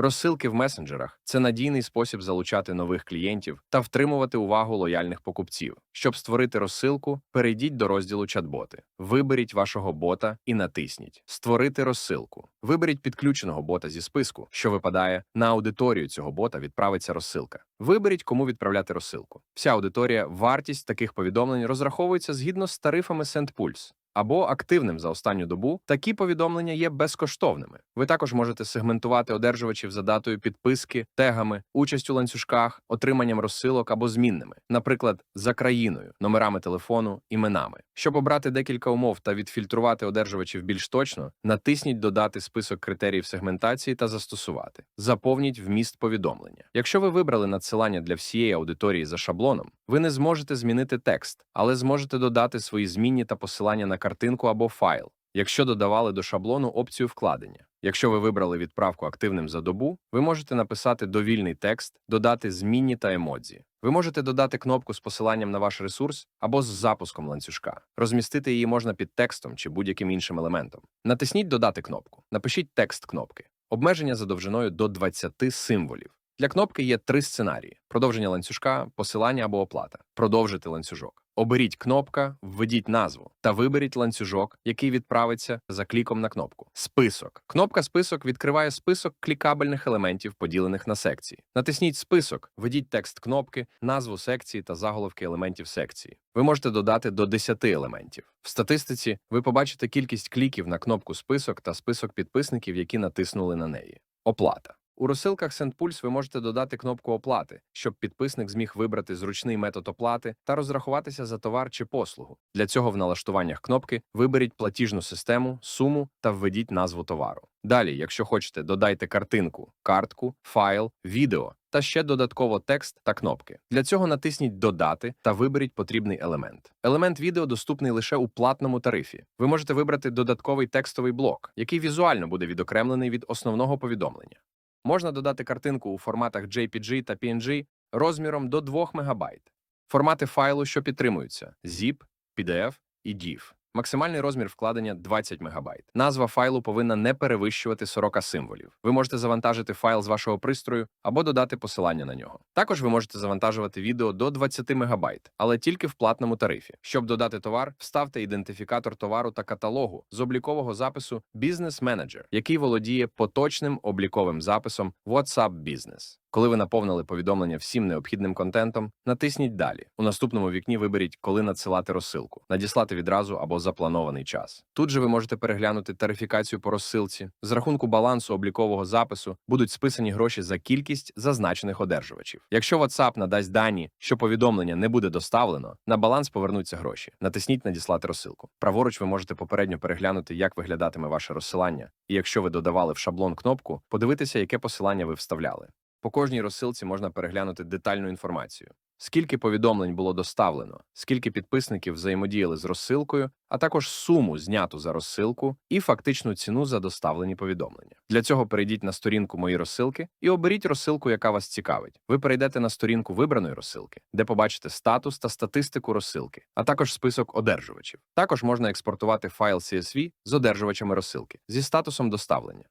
Розсилки в месенджерах це надійний спосіб залучати нових клієнтів та втримувати увагу лояльних покупців. Щоб створити розсилку, перейдіть до розділу чат-боти. Виберіть вашого бота і натисніть Створити розсилку. Виберіть підключеного бота зі списку, що випадає на аудиторію цього бота відправиться розсилка. Виберіть, кому відправляти розсилку. Вся аудиторія, вартість таких повідомлень розраховується згідно з тарифами SendPulse або активним за останню добу, такі повідомлення є безкоштовними. Ви також можете сегментувати одержувачів за датою підписки, тегами, участь у ланцюжках, отриманням розсилок або змінними, наприклад, за країною, номерами телефону, іменами. Щоб обрати декілька умов та відфільтрувати одержувачів більш точно, натисніть Додати список критеріїв сегментації та застосувати. Заповніть вміст повідомлення. Якщо ви вибрали надсилання для всієї аудиторії за шаблоном, ви не зможете змінити текст, але зможете додати свої змінні та посилання на картинку або файл. Якщо додавали до шаблону опцію вкладення. Якщо ви вибрали відправку активним за добу, ви можете написати довільний текст, додати змінні та емодзі. Ви можете додати кнопку з посиланням на ваш ресурс або з запуском ланцюжка. Розмістити її можна під текстом чи будь-яким іншим елементом. Натисніть Додати кнопку. Напишіть текст кнопки. Обмеження за довжиною до 20 символів. Для кнопки є три сценарії: продовження ланцюжка, посилання або оплата. Продовжити ланцюжок. Оберіть кнопка, введіть назву та виберіть ланцюжок, який відправиться за кліком на кнопку. Список. Кнопка Список відкриває список клікабельних елементів, поділених на секції. Натисніть Список, введіть текст кнопки, назву секції та заголовки елементів секції. Ви можете додати до 10 елементів. В статистиці ви побачите кількість кліків на кнопку Список та список підписників, які натиснули на неї. Оплата. У розсилках SendPulse ви можете додати кнопку оплати, щоб підписник зміг вибрати зручний метод оплати та розрахуватися за товар чи послугу. Для цього в налаштуваннях кнопки виберіть платіжну систему, суму та введіть назву товару. Далі, якщо хочете, додайте картинку, картку, файл, відео та ще додатково текст та кнопки. Для цього натисніть Додати та виберіть потрібний елемент. Елемент відео доступний лише у платному тарифі. Ви можете вибрати додатковий текстовий блок, який візуально буде відокремлений від основного повідомлення. Можна додати картинку у форматах JPG та PNG розміром до 2 МБ. Формати файлу, що підтримуються: ZIP, PDF і DIV. Максимальний розмір вкладення 20 МБ. Назва файлу повинна не перевищувати 40 символів. Ви можете завантажити файл з вашого пристрою або додати посилання на нього. Також ви можете завантажувати відео до 20 МБ, але тільки в платному тарифі. Щоб додати товар, вставте ідентифікатор товару та каталогу з облікового запису Business Manager, який володіє поточним обліковим записом WhatsApp Business. Коли ви наповнили повідомлення всім необхідним контентом, натисніть Далі. У наступному вікні виберіть, коли надсилати розсилку, надіслати відразу або запланований час. Тут же ви можете переглянути тарифікацію по розсилці. З рахунку балансу облікового запису будуть списані гроші за кількість зазначених одержувачів. Якщо WhatsApp надасть дані, що повідомлення не буде доставлено, на баланс повернуться гроші. Натисніть Надіслати розсилку. Праворуч ви можете попередньо переглянути, як виглядатиме ваше розсилання, і якщо ви додавали в шаблон кнопку, подивитися, яке посилання ви вставляли. По кожній розсилці можна переглянути детальну інформацію. Скільки повідомлень було доставлено, скільки підписників взаємодіяли з розсилкою, а також суму зняту за розсилку і фактичну ціну за доставлені повідомлення. Для цього перейдіть на сторінку Мої розсилки і оберіть розсилку, яка вас цікавить. Ви перейдете на сторінку вибраної розсилки, де побачите статус та статистику розсилки, а також список одержувачів. Також можна експортувати файл CSV з одержувачами розсилки зі статусом доставлення.